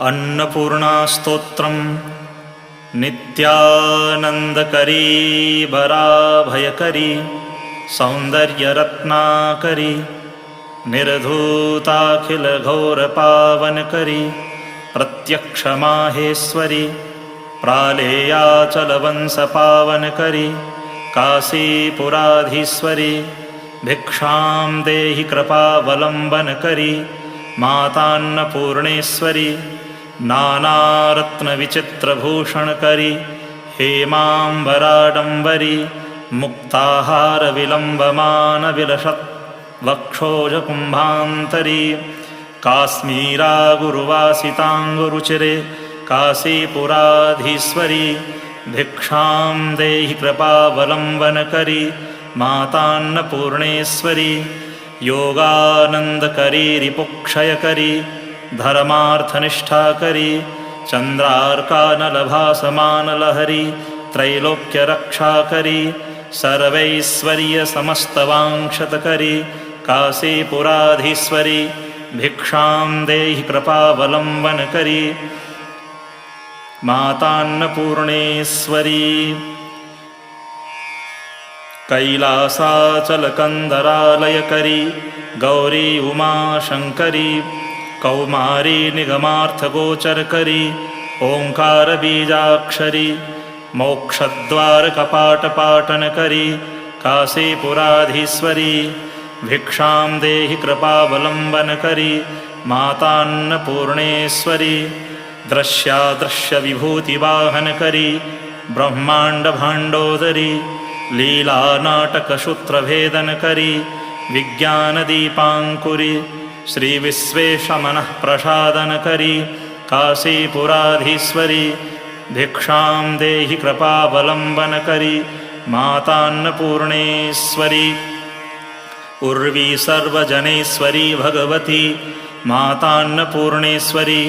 अन्नपूर्णास्तोत्रम्। नित्यानन्दकरी वराभयकरी सौन्दर्यरत्नाकरी निर्धूताखिलघोरपावनकरी प्रत्यक्षमाहेश्वरि प्रालेयाचलवंशपावनकरी काशीपुराधीश्वरि भिक्षां देहि कृपावलम्बनकरी मातान्नपूर्णेश्वरि नानारत्नविचित्रभूषणकरी हेमाम्बराडम्बरी मुक्ताहारविलम्बमानविलसत् वक्षोजकुम्भान्तरी काश्मीरागुरुवासिताङ्गुरुचिरे काशीपुराधीश्वरी भिक्षां देहि कृपावलम्बनकरी मातान्नपूर्णेश्वरी योगानन्दकरी रिपुक्षयकरी धर्मार्थनिष्ठाकरी चन्द्रार्कानलभासमानलहरी त्रैलोक्यरक्षाकरी सर्वैश्वर्यसमस्तवाङ्क्षतकरी काशीपुराधीश्वरी भिक्षां देहि कृपावलम्बनकरी मातान्नपूर्णेश्वरी कैलासाचलकन्दरालयकरी गौरी उमाशङ्करी कौमारी निगमार्थगोचरकरी ओङ्कारबीजाक्षरी मोक्षद्वारकपाटपाटनकरी काशीपुराधीश्वरी भिक्षां देहि कृपावलम्बनकरी मातान्नपूर्णेश्वरी दृश्यादृश्यविभूतिवाहनकरी ब्रह्माण्डभाण्डोदरी लीलानाटकसूत्रभेदनकरी विज्ञानदीपाङ्कुरि श्रीविश्वेशमनःप्रसादनकरी काशीपुराधीश्वरी भिक्षां देहि कृपावलम्बनकरी मातान्नपूर्णेश्वरी उर्वी सर्वजनेश्वरी भगवती मातान्नपूर्णेश्वरी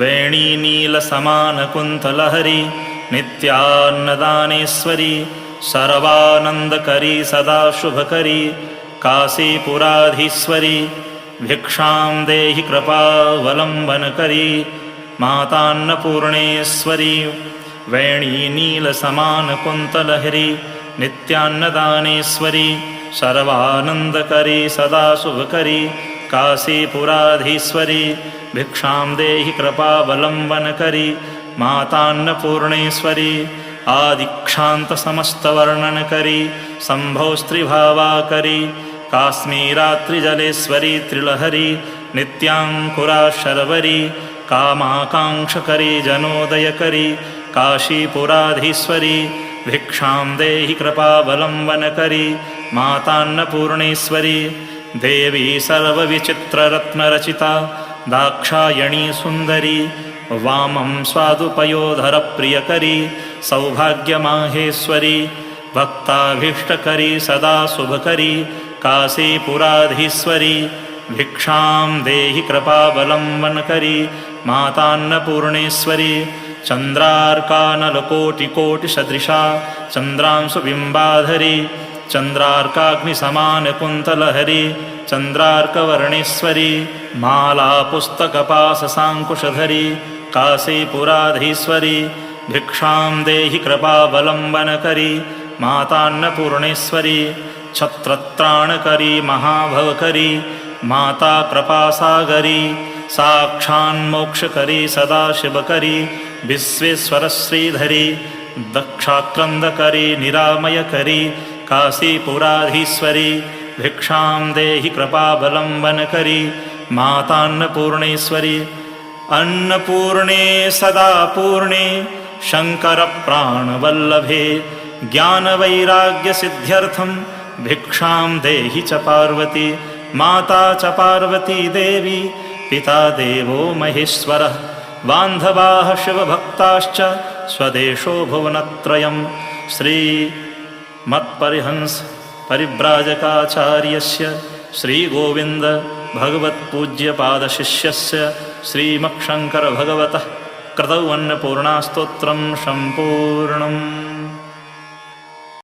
वेणीनीलसमानकुन्तलहरी नित्यान्नदानेश्वरी सर्वानन्दकरी सदा शुभकरी काशीपुराधीश्वरी भिक्षां देहि कृपावलम्बनकरी मातान्नपूर्णेश्वरी वेणीनीलसमानकुन्तलहरी नित्यान्नदानेश्वरी सर्वानन्दकरी सदा शुभकरी काशीपुराधीश्वरी भिक्षां देहि कृपावलम्बनकरी मातान्नपूर्णेश्वरी आदिक्षान्तसमस्तवर्णनकरी काश्मीरात्रिजलेश्वरी त्रिलहरी नित्याङ्कुराशर्वरी कामाकाङ्क्षकरी जनोदयकरी काशीपुराधीश्वरी भिक्षां देहि कृपावलम्बनकरी मातान्नपूर्णेश्वरी देवी सर्वविचित्ररत्नरचिता दाक्षायणी सुन्दरी वामं स्वादुपयोधरप्रियकरी सौभाग्यमाहेश्वरी भक्ताभीष्टकरी सदा शुभकरी काशीपुराधीश्वरी भिक्षां देहि कृपावलम्बनकरी मातान्नपूर्णेश्वरी चन्द्रार्कानलकोटिकोटिसदृशा चन्द्रांशुबिम्बाधरी चन्द्रार्काग्निसमानकुन्तलहरी चन्द्रार्कवर्णेश्वरी मालापुस्तकपाससाङ्कुशधरी काशीपुराधीश्वरी भिक्षां देहि कृपावलम्बनकरी मातान्नपूर्णेश्वरी छत्रत्राणकरी महाभवकरी माता कृपासागरी साक्षान्मोक्षकरी सदाशिवकरी विश्वेश्वरश्रीधरी दक्षाक्रन्दकरी निरामयकरी काशीपुराधीश्वरी भिक्षां देहि कृपावलम्बनकरी मातान्नपूर्णेश्वरी अन्नपूर्णे सदा पूर्णे शङ्करप्राणवल्लभे ज्ञानवैराग्यसिद्ध्यर्थं भिक्षां देहि च पार्वती, माता च पार्वती देवी, पिता देवो महेश्वरः, बान्धवाः शिवभक्ताश्च स्वदेशो भुवनत्रयं श्रीमत्परिहंस परिव्राजकाचार्यस्य श्रीगोविन्द भगवत्पूज्यपादशिष्यस्य श्रीमक्षङ्करभगवतः कृतौ अन्नपूर्णास्तोत्रं सम्पूर्णम्।